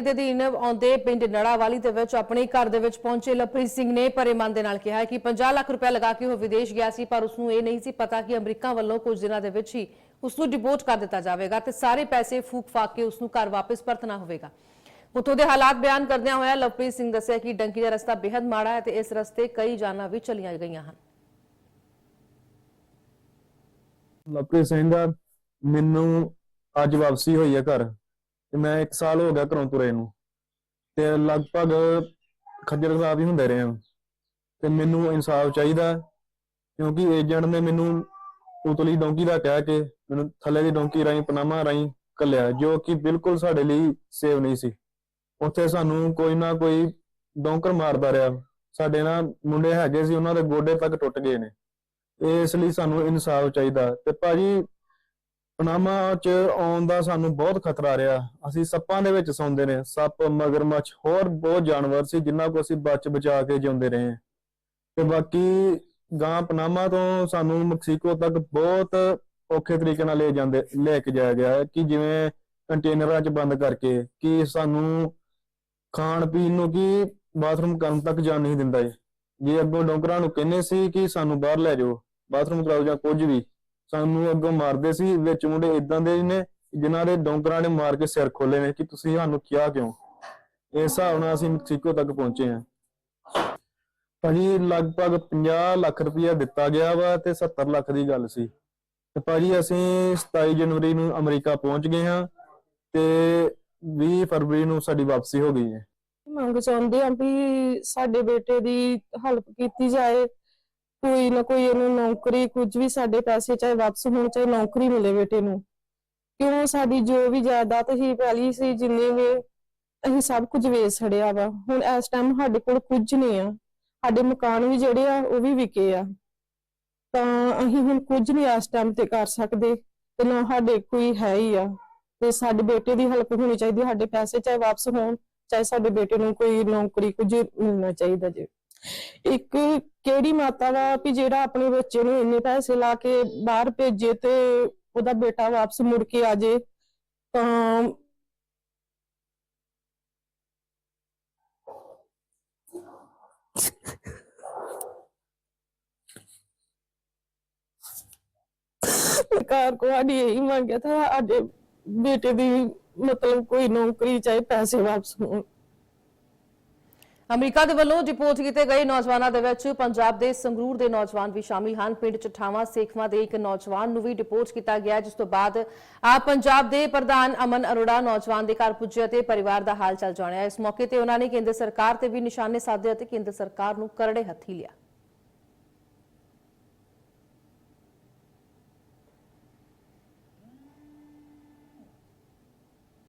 ਸਵੇਰ ਦੇ ਦਿਨ ਆਉਂਦੇ ਪਿੰਡ ਨੜਾਵਾਲੀ ਦੇ ਵਿੱਚ ਆਪਣੇ ਘਰ ਦੇ ਵਿੱਚ ਪਹੁੰਚੇ ਲਵਪ੍ਰੀਤ ਸਿੰਘ ਨੇ ਪਰੇ ਮਨ ਦੇ ਨਾਲ ਕਿਹਾ ਕਿ 50 ਲੱਖ ਰੁਪਏ ਲਗਾ ਕੇ ਉਹ ਵਿਦੇਸ਼ ਗਿਆ ਸੀ, ਪਰ ਉਸ ਨੂੰ ਇਹ ਨਹੀਂ ਸੀ ਪਤਾ ਕਿ ਅਮਰੀਕਾ ਵੱਲੋਂ ਕੁਝ ਦਿਨਾਂ ਦੇ ਵਿੱਚ ਹੀ ਉਸ ਨੂੰ ਡਿਪੋਰਟ ਕਰ ਦਿੱਤਾ ਜਾਵੇਗਾ ਤੇ ਸਾਰੇ ਪੈਸੇ ਫੂਕ ਫਾਕ ਕੇ ਉਸ ਨੂੰ ਘਰ ਵਾਪਸ ਪਰਤਣਾ ਹੋਵੇਗਾ। ਉੱਥੋਂ ਦੇ ਹਾਲਾਤ ਬਿਆਨ ਕਰਦਿਆਂ ਹੋਇਆ ਲਵਪ੍ਰੀਤ ਸਿੰਘ ਦੱਸਿਆ ਕਿ ਡੰਕੀ ਦਾ ਰਸਤਾ ਬੇहद ਮਾੜਾ ਹੈ ਤੇ ਇਸ ਰਸਤੇ ਕਈ ਜਾਨਾਂ ਵੀ ਚਲੀਆਂ ਗਈਆਂ ਹਨ। ਲਵਪ੍ਰੀਤ ਸਿੰਘ ਦਾ ਮੈਨੂੰ ਅੱਜ ਵਾਪਸੀ ਹੋਈ ਹੈ ਘਰ। ਤੇ ਮੈਂ 1 ਸਾਲ ਹੋ ਗਿਆ ਘਰੋਂ ਤੁਰੇ ਨੂੰ। ਤੇ ਲਗਭਗ ਖੱਜਲ ਖਰਾਬ ਹੀ ਹੁੰਦੇ ਰਹੇ ਹਾਂ। ਤੇ ਮੈਨੂੰ ਇਨਸਾਫ ਚਾਹੀਦਾ ਕਿਉਂਕਿ ਏਜੰਟ ਨੇ ਮੈਨੂੰ ਉਤਲੀ ਡੋਂਕੀ ਦਾ ਕਹਿ ਕੇ ਮੈਨੂੰ ਥੱਲੇ ਦੀ ਡੋਂਕੀ ਰਾਹੀਂ ਪਨਾਮਾ ਰਾਹੀਂ ਕੱਲਿਆ ਜੋ ਕਿ ਬਿਲਕੁਲ ਸਾਡੇ ਲਈ ਸੇਵ ਨਹੀਂ ਸੀ। ਉੱਥੇ ਸਾਨੂੰ ਕੋਈ ਨਾ ਕੋਈ ਡੋਂਕਰ ਮਾਰਦਾ ਰਿਹਾ। ਸਾਡੇ ਨਾਲ ਮੁੰਡੇ ਹੈਗੇ ਸੀ, ਉਹਨਾਂ ਦੇ ਗੋਡੇ ਤੱਕ ਟੁੱਟ ਗਏ ਨੇ। ਇਸ ਲਈ ਸਾਨੂੰ ਇਨਸਾਫ ਚਾਹੀਦਾ ਤੇ ਭਾਜੀ ਪਨਾਮਾ ਚ ਆਉਣ ਦਾ ਸਾਨੂੰ ਬਹੁਤ ਖਤਰਾ ਰਿਹਾ। ਅਸੀਂ ਸੱਪਾਂ ਦੇ ਵਿੱਚ ਸੌਂਦੇ ਰਹੇ। ਸੱਪ, ਮਗਰਮੱਛ, ਹੋਰ ਬਹੁਤ ਜਾਨਵਰ ਸੀ ਜਿਨ੍ਹਾਂ ਕੋ ਅਸੀਂ ਬਚ ਬਚਾ ਕੇ ਜਿਉਂਦੇ ਰਹੇ। ਹਾਂ। ਤੇ ਬਾਕੀ ਗਾਂ ਪਨਾਮਾ ਤੋਂ ਸਾਨੂੰ ਮੈਕਸੀਕੋ ਤੱਕ ਬਹੁਤ ਔਖੇ ਤਰੀਕੇ ਨਾਲ ਲੈ ਜਾਂਦੇ, ਲੈ ਕੇ ਜਾਇਆ ਗਿਆ ਹੈ ਕਿ ਜਿਵੇਂ ਕੰਟੇਨਰਾਂ 'ਚ ਬੰਦ ਕਰਕੇ ਕਿ ਸਾਨੂੰ ਖਾਣ ਪੀਣ ਨੂੰ ਕਿ ਬਾਥਰੂਮ ਕਰਨ ਤੱਕ ਜਾਣ ਨਹੀਂ ਦਿੰਦਾ ਇਹ ਜੇ ਅੱਗੋਂ ਡੋਂਕਰਾਂ ਨੂੰ ਕਹਿੰਦੇ ਸੀ ਕਿ ਸਾਨੂੰ ਬਾਹਰ ਲੈ ਜਾਓ, ਬਾਥਰੂਮ ਕਰਾਓ ਜਾਂ ਕੁਝ ਵੀ ਸਾਨੂੰ ਅੱਗੋਂ ਮਾਰਦੇ ਸੀ, ਵਿੱਚ ਮੁੰਡੇ ਇਦਾਂ ਦੇ ਨੇ, ਜਿਨ੍ਹਾਂ ਦੇ ਡੋਂਕਰਾਂ ਨੇ ਮਾਰ ਕੇ ਸਿਰ ਖੋਲੇ ਨੇ, ਕਿ ਤੁਸੀਂ ਸਾਨੂੰ ਕਿਹਾ ਕਿਉਂ? ਇਸ ਹਿਸਾਬ ਨਾਲ ਅਸੀਂ ਮੈਕਸੀਕੋ ਤੱਕ ਪਹੁੰਚੇ ਹਾਂ। ਭਾਜੀ, ਲਗਭਗ 50 ਲੱਖ ਰੁਪਇਆ ਦਿੱਤਾ ਗਿਆ ਵਾ ਤੇ 70 ਲੱਖ ਦੀ ਗੱਲ ਸੀ। ਤੇ ਭਾਜੀ, ਅਸੀਂ 27 ਜਨਵਰੀ ਨੂੰ ਅਮਰੀਕਾ ਪਹੁੰਚ ਗਏ ਹਾਂ ਤੇ 20 ਫਰਵਰੀ ਨੂੰ ਸਾਡੀ ਵਾਪਸੀ ਹੋ ਗਈ ਹੈ। ਮੰਗ ਚਾਹੁੰਦੇ ਆ ਵੀ ਸਾਡੇ ਬੇਟੇ ਦੀ ਹੈਲਪ ਕੀਤੀ ਜਾਏ। ਕੋਈ ਨਾ ਕੋਈ ਇਹਨੂੰ ਨੌਕਰੀ ਕੁਝ ਵੀ ਸਾਡੇ ਪੈਸੇ ਚਾਹੇ ਵਾਪਸ ਹੋਣ, ਚਾਹੇ ਨੌਕਰੀ ਮਿਲੇ ਬੇਟੇ ਨੂੰ। ਕਿਉਂ ਸਾਡੀ ਜੋ ਵੀ ਜਾਇਦਾਦ ਹੀ ਪੈਲੀ ਸੀ, ਜਿੰਨੇ ਵੀ ਅਸੀਂ ਸਭ ਕੁਝ ਵੇਚ ਛੜਿਆ ਵਾ, ਹੁਣ ਇਸ ਟਾਈਮ ਸਾਡੇ ਕੋਲ ਕੁਝ ਨਹੀਂ ਆ। ਸਾਡੇ ਮਕਾਨ ਵੀ ਜਿਹੜੇ ਆ, ਉਹ ਵੀ ਵਿਕੇ ਆ। ਤਾਂ ਅਸੀਂ ਹੁਣ ਕੁਝ ਨਹੀਂ ਇਸ ਟਾਈਮ ਤੇ ਕਰ ਸਕਦੇ, ਤੇ ਨਾ ਸਾਡੇ ਕੋਈ ਹੈ ਹੀ ਆ। ਤੇ ਸਾਡੇ ਬੇਟੇ ਦੀ ਹੈਲਪ ਹੋਣੀ ਚਾਹੀਦੀ ਸਾਡੇ ਪੈਸੇ ਚਾਹੇ ਵਾਪਸ ਹੋਣ, ਚਾਹੇ ਸਾਡੇ ਬੇਟੇ ਨੂੰ ਕੋਈ ਨੌਕਰੀ ਕੁਝ ਮਿਲਣਾ ਚਾਹੀਦਾ ਜੇ। ਇੱਕ ਕਿਹੜੀ ਮਾਤਾ ਵਾ ਵੀ ਜਿਹੜਾ ਆਪਣੇ ਬੱਚੇ ਨੂੰ ਇੰਨੇ ਪੈਸੇ ਲਾ ਕੇ ਬਾਹਰ ਭੇਜੇ ਤੇ ਉਹਦਾ ਬੇਟਾ ਵਾਪਸ ਮੁੜ ਕੇ ਆ ਜੇ, ਤਾਂ ਸਰਕਾਰ ਕੋ ਸਾਡੀ ਇਹੀ ਮੰਗਿਆ ਤਾਂ ਸਾਡੇ ਬੇਟੇ ਦੀ ਮਤਲਬ ਕੋਈ ਨੌਕਰੀ ਚਾਹੇ ਪੈਸੇ ਵਾਪਸ ਹੋਣ। ਅਮਰੀਕਾ ਦੇ ਵੱਲੋਂ ਡਿਪੋਰਟ ਕੀਤੇ ਗਏ ਨੌਜਵਾਨਾਂ ਦੇ ਵਿੱਚ ਪੰਜਾਬ ਦੇ ਸੰਗਰੂਰ ਦੇ ਨੌਜਵਾਨ ਵੀ ਸ਼ਾਮਿਲ ਹਨ। ਪਿੰਡ ਚਠਾਵਾ ਸੇਖਵਾ ਦੇ ਇੱਕ ਨੌਜਵਾਨ ਨੂੰ ਵੀ ਡਿਪੋਰਟ ਕੀਤਾ ਗਿਆ, ਜਿਸ ਤੋਂ ਬਾਅਦ ਆ ਪੰਜਾਬ ਦੇ ਪ੍ਰਧਾਨ ਅਮਨ ਅਰੋੜਾ ਨੌਜਵਾਨ ਦੇ ਘਰ ਪੁੱਜੇ ਅਤੇ ਪਰਿਵਾਰ ਦਾ ਹਾਲ ਚਾਲ ਜਾਣਿਆ। ਇਸ ਮੌਕੇ ਤੇ ਉਹਨਾਂ ਨੇ ਕੇਂਦਰ ਸਰਕਾਰ ਤੇ ਵੀ ਨਿਸ਼ਾਨੇ ਸਾਧੇ ਅਤੇ ਕੇਂਦਰ ਸਰਕਾਰ ਨੂੰ ਕਰੜੇ ਹੱਥੀ ਲਿਆ।